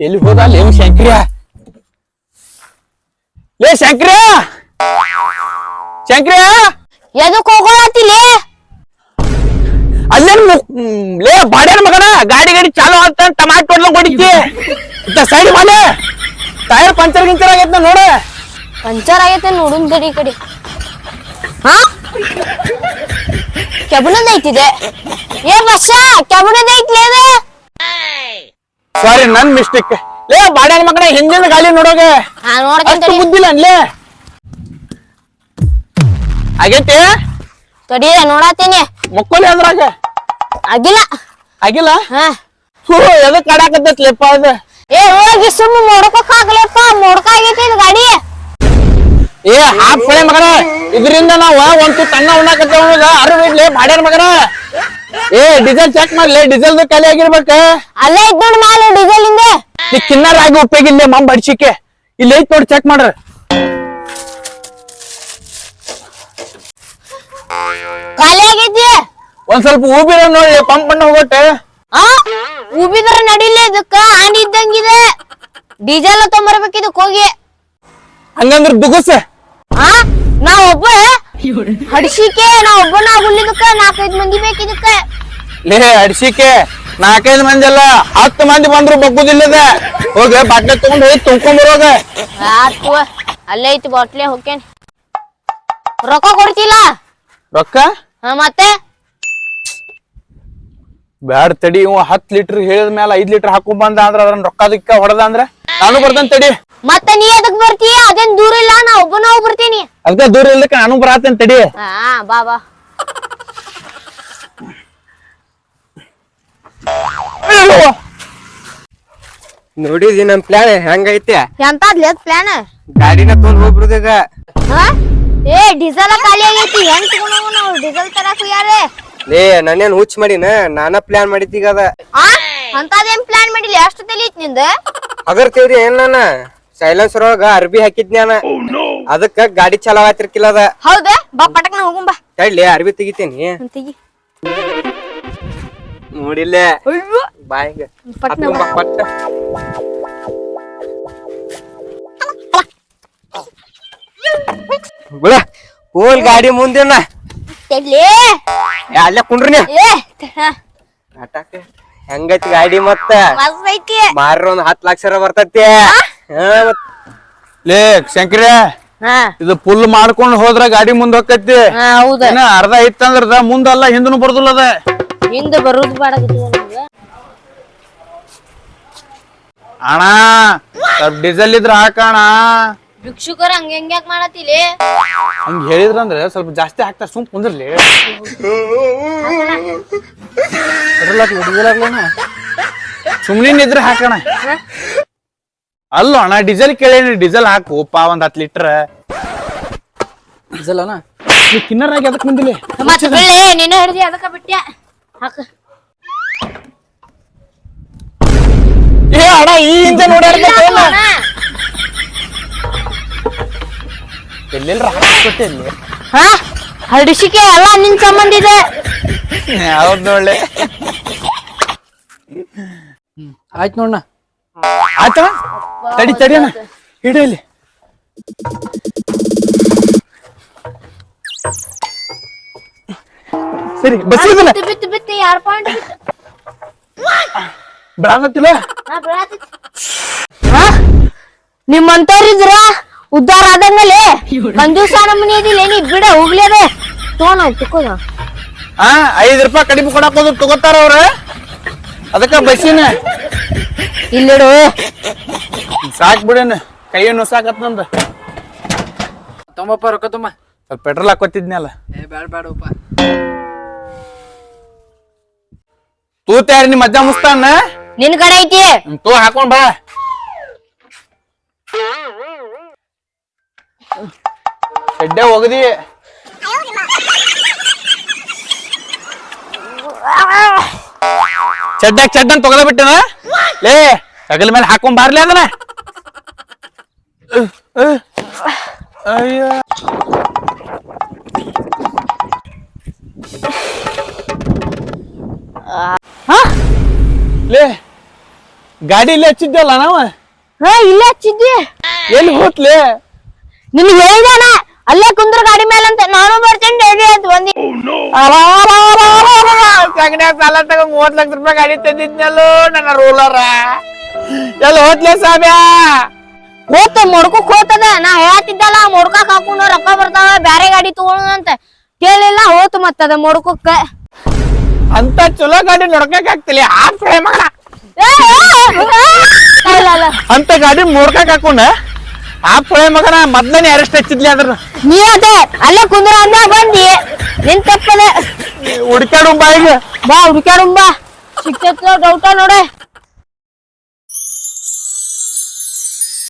ಎಲ್ಲಿ ಹೋದ ಲೇ ಶಂಕ್ರಿಯ? ಲೇ ಶಂಕ್ರಿಯ! ಶಂಕ್ರಿಯ! ಎದಕ್ ಹೋಗೋತಿಲಿ ಅಲ್ಲೇನ್ ಲೇ ಬಾಡ್ಯಾನ ಮಗನ ಗಾಡಿ ಗಾಡಿ ಚಾಲು ಅಂತ ಟಮಾಟ್ ಹೊಡ್ಲಂಗ್ ಹೊಡಿತಿ. ಇತ್ತ ಸೈಡ್ ಮಾಲೆ. ಟೈರ್ ಪಂಚರ್ ಗಿಂಚರ್ ಆಗೈತ್ ನೋಡ. ಪಂಚರ್ ಆಗೈತೆ ನೋಡುನ್ ಗಡಿ ಕಡೆ. ಹಾ? ಕೆಬನದ ಐತಿದೆ. ಏ ಬಸ್ಸ ಕೆಬಣದ ಐತ್ಲೇ ಇದು ಸಾರಿ ನನ್ ಮಿಸ್ಟೇಕ್ ಲೇ ಬಾಡ್ಯಾನ ಮಗನ ಹಿಂದಿನ ಗಾಳಿ ನೋಡೋಗೆ ಅಷ್ಟು ಬುದ್ಧಿಲ್ಲ ಅನ್ಲೇ ಆಗೈತಿ? ತಡಿ ನೋಡತ್ತೀನಿ. ಮಕ್ಕೋಲಿ ಅದ್ರಾಗ. ಆಗಿಲ್ಲ. ಆಗಿಲ್ಲ? ಹಾ. ಎದಕ್ ಕಾಡಾಕತ್ತೈತ್ಲೆಪ್ಪ ಅದು? ಏ ಹೋಗಿ ಸುಮ್ಮ ನೋಡ್ಕೊಕ್ ಆಗ್ಲಪ್ಪ ನೋಡ್ಕ ಆಗೈತಿ ಇದು ಗಾಡಿ. ಏ ಹಾಫ್ ಮಗನ ಇದರಿಂದ ನಾವು ಒಂದು ತಣ್ಣ ಉಣ್ಣಾಕತ್ತೇವ ಅರು ಇಡ್ಲಿ ಬಾಡ್ಯಾನ ಮಗನ. ಏ ಡೀಸೆಲ್ ಚೆಕ್ ಮಾಡ್ಲಿ? ಡೀಸೆಲ್ ಖಾಲಿ ಆಗಿರ್ಬೇಕ? ಅಲ್ಲೇ ಐತ್ ನೋಡ್ ಮ್ಯಾಲ ಡೀಸೆಲ್ ಇಂದ ನೀ ಕಿನ್ನರ್ ಆಗಿ ಉಪಯೋಗಿಲ್ಲ ಮಮ್ ಬಡ್ಸಿಕೆ. ಇಲ್ಲಿ ಐತ್ ನೋಡಿ ಚೆಕ್ ಮಾಡ್ರ. ಖಾಲಿ ಆಗೈತಿ ಒಂದ್ ಸ್ವಲ್ಪ ಊಬಿರ ನೋಡಿ ಪಂಪ್ ಬಣ್ಣ ಹೋಗೋಟ್ ಆ ಉಬಿದ್ರ ನಡಿಲೇ ಇದಕ್ಕ? ಆನಿ ಇದ್ದಂಗಿದೆ. ಡೀಸೆಲ್ ತೊಂಬರ್ಬೇಕು ಇದಕ್ ಹೋಗಿ. ಹಂಗಂದ್ರ ದುಗುಸ. ಆ ನಾ ಒಬ್ಬ ಹಡ್ಸಿಕೆ ನಾ ಒಬ್ಬನ ಹುಲ್ಲಿದಕ್ಕ ನಾಲ್ಕೈದು ಮಂದಿ ಬೇಕಿದಕ್ಕ. ಲೇ ಅಡ್ಸಿಕೆ ನಾಲ್ಕೈದು ಮಂದಿ ಅಲ್ಲ ಹತ್ತು ಮಂದಿ ಬಂದ್ರು ಬಗ್ಗುದಿಲ್ಲದ. ಹೋಗ ಬಾಟ್ಲೆ ತಗೊಂಡ್ ಹೋಗಿ ತುಂಬ್ಕೊಂಡ್ ಬರೋಗ ಆತು ಅಲ್ಲೇ ಐತಿ ಬಾಟ್ಲೆ ಹೋಗ್ತೇನೆ ರೊಕ್ಕ ಕೊಡ್ತಿಲ್ಲ? ರೊಕ್ಕ? ಹಾ ಮತ್ತೆ? ಬ್ಯಾಡ್ ತಡಿ ಇವ ಹತ್ ಲೀಟರ್ ಹೇಳಿದ ಮೇಲೆ ಐದ್ ಲೀಟರ್ ಹಾಕೊಂಡ್ ಬಂದ ಅಂದ್ರ ಅದ್ರ ರೊಕ್ಕದಕ್ಕ ಹೊಡೆದ ಅಂದ್ರ? ನಾನು ಬರ್ತೇನೆ ತಡಿ. ಮತ್ತೆ ನೀ ಅದಕ್ ಬರ್ತೀಯ? ಅದೇನ್ ದೂರ ಇಲ್ಲ ನಾ ಒಬ್ಬನ ಹೋಗಿ ಬರ್ತೀನಿ. ಅದಕ್ಕ ದೂರ ಇಲ್ಲಕ್ಕ ನಾನು ಬರಾತೇನೆ ತಡಿ. ಹಾ ಬಾ ಬಾ. ನೋಡಿದಿ ನಮ್ ಪ್ಲಾನ್ ಹೆಂಗೈತಿ? ಎಂತದ್ಲಿ ಅದ್ ಪ್ಲಾನ್ ಗಾಡಿನ ತೊಗೊಂಡ್ ಹೋಗ್ಬಿಡುದೀಗ ಹಾ? ಏ ಡೀಸೆಲ್ ಖಾಲಿ ಆಗೈತಿ ಹೆಂಗ್ ತಗೊಂಡ್ ನಾವು ಡೀಸೆಲ್ ತರಕ್ ಯಾರೇ ಲೇ ನಾನೇನ್ ಹುಚ್ಚ ಮಾಡಿನ? ನಾನ ಪ್ಲಾನ್ ಮಾಡಿದ್ದೀಗ ಅದ. ಆ ಅಂತದೇನ್ ಪ್ಲಾನ್ ಮಾಡಿಲ್ಲ? ಎಷ್ಟು ತಲೆ ಐತ್ನಿಂದ? ಅಗರ್ ತೇವ್ರಿ ಏನ್ ನಾನ? ಸೈಲೆನ್ಸರ್ ಒಳಗ ಅರ್ಬಿ ಹಾಕಿದ್ನಿ ನಾನ. ಅದಕ್ಕ ಗಾಡಿ ಚಲಾವತ್ತಿರ್ಕಿಲ್ಲ ಅದ. ಹೌದಾ? ಬಾ ಪಟಕ್ನ ಹೋಗುಂ ಬಾ. ತಡ್ಲಿ ಅರ್ಬಿ ತೆಗಿತೀನಿ. ತಗಿ. ನೋಡಿಲ್ಲೇ? ಬಾಯಿಗ ಪಟ್ನ ಹತ್ಕೊಂಡ್ ಬಾ, ಪಟ್ಟ. ಬಿಡ ಹೋಲ್ ಗಾಡಿ ಮುಂದಿನ. ತಡ್ಲಿ. ಅಲ್ಲೇ ಕುಂಡ್ರಿ ನೀ ಏ ಹ, ನಾಟಕ ಹೆಂಗೈತಿ ಗಾಡಿ ಮತ್ತ? ಮಸ್ತ್ ಐತಿ. ಮಾರ್ರ ಒಂದ್ ಹತ್ ಲಕ್ಷ ಬರ್ತೈತಿ. ಲೇ ಶಂಕರ ಇದು ಪುಲ್ ಮಾಡ್ಕೊಂಡ್ ಹೋದ್ರ ಗಾಡಿ ಮುಂದ್ ಹೋಗತಿ ಹಾ ಹೌದ. ಇನ್ನ ಅರ್ಧ ಇತ್ತಂದ್ರ ಮುಂದಲ್ಲ ಹಿಂದನು ಬರ್ದಿಲ್ಲ ಅದ. ಹಿಂದ ಬರುದ್ ಅಣ್ಣ ಸ್ವಲ್ಪ ಡೀಸೆಲ್ ಇದ್ರ ಹಾಕಣ ಭಿಕ್ಷುಕರ ಹಂಗ ಹೆಂಗ್ಯಾಕ್ ಮಾಡತಿಲಿ ಹಂಗ ಹೇಳಿದ್ರಂದ್ರೆ ಸ್ವಲ್ಪ ಜಾಸ್ತಿ ಹಾಕ್ತಾರ ಸುಮ್ ಕುಂದ್ರಲಿ. ಸುಮ್ನೆ ಇದ್ರ ಹಾಕಣ ಅಲ್ಲ ಅಣ್ಣ ಡೀಸೆಲ್ ಕೇಳೇನಿ? ಡೀಸೆಲ್ ಹಾಕು ಪಾ ಒಂದ್ ಹತ್ ಲೀಟರ್. ಡೀಸೆಲ್ ಅಣ್ಣ? ನೀ ಕಿನ್ನರ್ ಆಗಿ ಅದಕ್ಕೆ ಮುಂದಿಲಿ ಮತ್ತೆ ಬಿಳ್ಳೆ ನೀನು ಹಿಡ್ದಿ ಅದಕ್ಕ ಬಿಟ್ಟ್ಯ ಹಾಕ. ಏ ಅಣ್ಣ ಈ ಹಿಂದೆ ನೋಡ್ಯಾಡ್ಬೇಕೇನ ಎಲ್ಲೆಲ್ರ ಹಾಕ್ಬಿಟ್ಟೆ ಇಲ್ಲಿ ಹಾ ಹಡಿಸಿಕೆ ಎಲ್ಲ ನಿನ್ ಸಂಬಂಧ ಇದೆ. ಹೌದ್ ನೋಡ್ಲೆ? ಆಯ್ತು ನೋಡಣ್ಣ ಆಯ್ತಾ ತಡಿ ತಡಿ ಅಣ್ಣ. ಹಿಡಿ ಇಲ್ಲಿ. ಸರಿ ಬಸ್ ಬಿತ್ತು ಬಿತ್ತು ಬಿತ್ತು ಯಾರ್ ಪಾಯಿಂಟ್ ಹಾ? ನಿಮ್ಮಂತವ್ರಿದ್ರ ಉದ್ದಾರ ಆದಂಗಲೆ ಕಂಜೂಸ ನಮ್ಮನಿ ಇದಿಲ್ಲ ನೀ ಬಿಡ ಹೋಗ್ಲೇದೆ ತೋಣ ತಿಕ್ಕೋದ ಹಾ ಐದ್ ರೂಪಾಯಿ ಕಡಿಮೆ ಕೊಡಕ್ ಹೋದ್ರು ತಗೋತಾರ ಅವ್ರ? ಅದಕ್ಕ ಬಸ್ಸಿನ. ಇಲ್ಲಿಡು. ಸಾಕ್ ಬಿಡೇನ. ಕೈಯನ್ನು ಸಾಕತ್ ನಂದ. ತೊಂಬಪ್ಪ ರೊಕ್ಕ ತುಂಬ. ಸ್ವಲ್ಪ ಪೆಟ್ರೋಲ್ ಹಾಕೋತಿದ್ನಲ್ಲ ಏ ಬ್ಯಾಡ ಬ್ಯಾಡಪ್ಪ ತೂತ್ಯಾರ ನಿಮ್ಮ ಮಧ್ಯ ಮುಸ್ತಾನ? ನಿನ್ ಕಡೆ ಐತಿ. ತೂ ಹಾಕೊಂಡ್ ಬಾ. ಎಡ್ಡೆ ಹೋಗದಿ ಚಡ್ಡಾಗ ಚಡ್ಡನ್ ತೊಗದ ಬಿಟ್ಟನ? ಲೇ ಅಗಲ ಮೇಲೆ ಹಾಕೊಂಡ್ ಬಾರ್ಲಿ ಅದನ್ನ. ಅಯ್ಯ ಲೇ ಗಾಡಿ ಇಲ್ಲಿ ಹಚ್ಚಿದ್ದಲ್ಲ ನಾವ? ಹಾ ಇಲ್ಲೇ ಹಚ್ಚಿದ್ವಿ. ಎಲ್ಲಿ ಹೋತ್ಲೇ? ನಿನ್ಗೆ ಹೇಳಿದಾನ. ಅಲ್ಲೇ ಕುಂದ್ರ ಗಾಡಿ ಮೇಲೆ ಅಂತ ನಾನು ಬರ್ತೀನಿ ರೆಡಿ ಅಂತ ಬಂದಿ ಸಾಲ ತಗೊಂಡ್ ಮೂವತ್ ಲಕ್ಷ ರೂಪಾಯಿ ಗಾಡಿ ತಂದಿದ್ನಲ್ಲೋ ನನ್ನ ರೂಲರ ಎಲ್ಲ ಹೋದ್ಲೆ ಸಾಬ್ಯಾ ಹೋತ ಮೊಡ್ಕು ಹೋತದ ನಾ ಹೇಳ್ತಿದ್ದಲ್ಲ ಮೊಡ್ಕಕ್ ಹಾಕೊಂಡು ರೊಕ್ಕ ಬರ್ತಾವ ಬ್ಯಾರೆ ಗಾಡಿ ತಗೊಳ್ಳೋಣ ಅಂತ ಕೇಳಿಲ್ಲ ಹೋತು ಮತ್ತದ ಮೊಡ್ಕಕ್ಕ ಅಂತ ಚಲೋ ಗಾಡಿ ನೋಡ್ಕಕ್ ಆಗ್ತಿಲ್ಲ ಹಾಫ್ ಫ್ರೈ ಮಗನ. ಅಂತ ಗಾಡಿ ಮೊಡ್ಕಕ್ ಹಾಕೊಂಡ ಹಾಫ್ ಪೊಳೆ ಮಗನ ಮೊದ್ಲನೇ ಅರೆಸ್ಟ್ ಹಚ್ಚಿದ್ಲಿ ಅದ್ರ ನೀ ಅದೇ ಅಲ್ಲೇ ಕುಂದ್ರ ಅಂದ ಬಂದಿ. ನಿನ್ ತಪ್ಪದ. ಬಾ ಬಾಯಿಗೆ ಬಾ ಹುಡುಕ್ಯಾಡುಂಬಾ ಸಿಕ್ತೈತ ಡೌಟ ನೋಡೆ.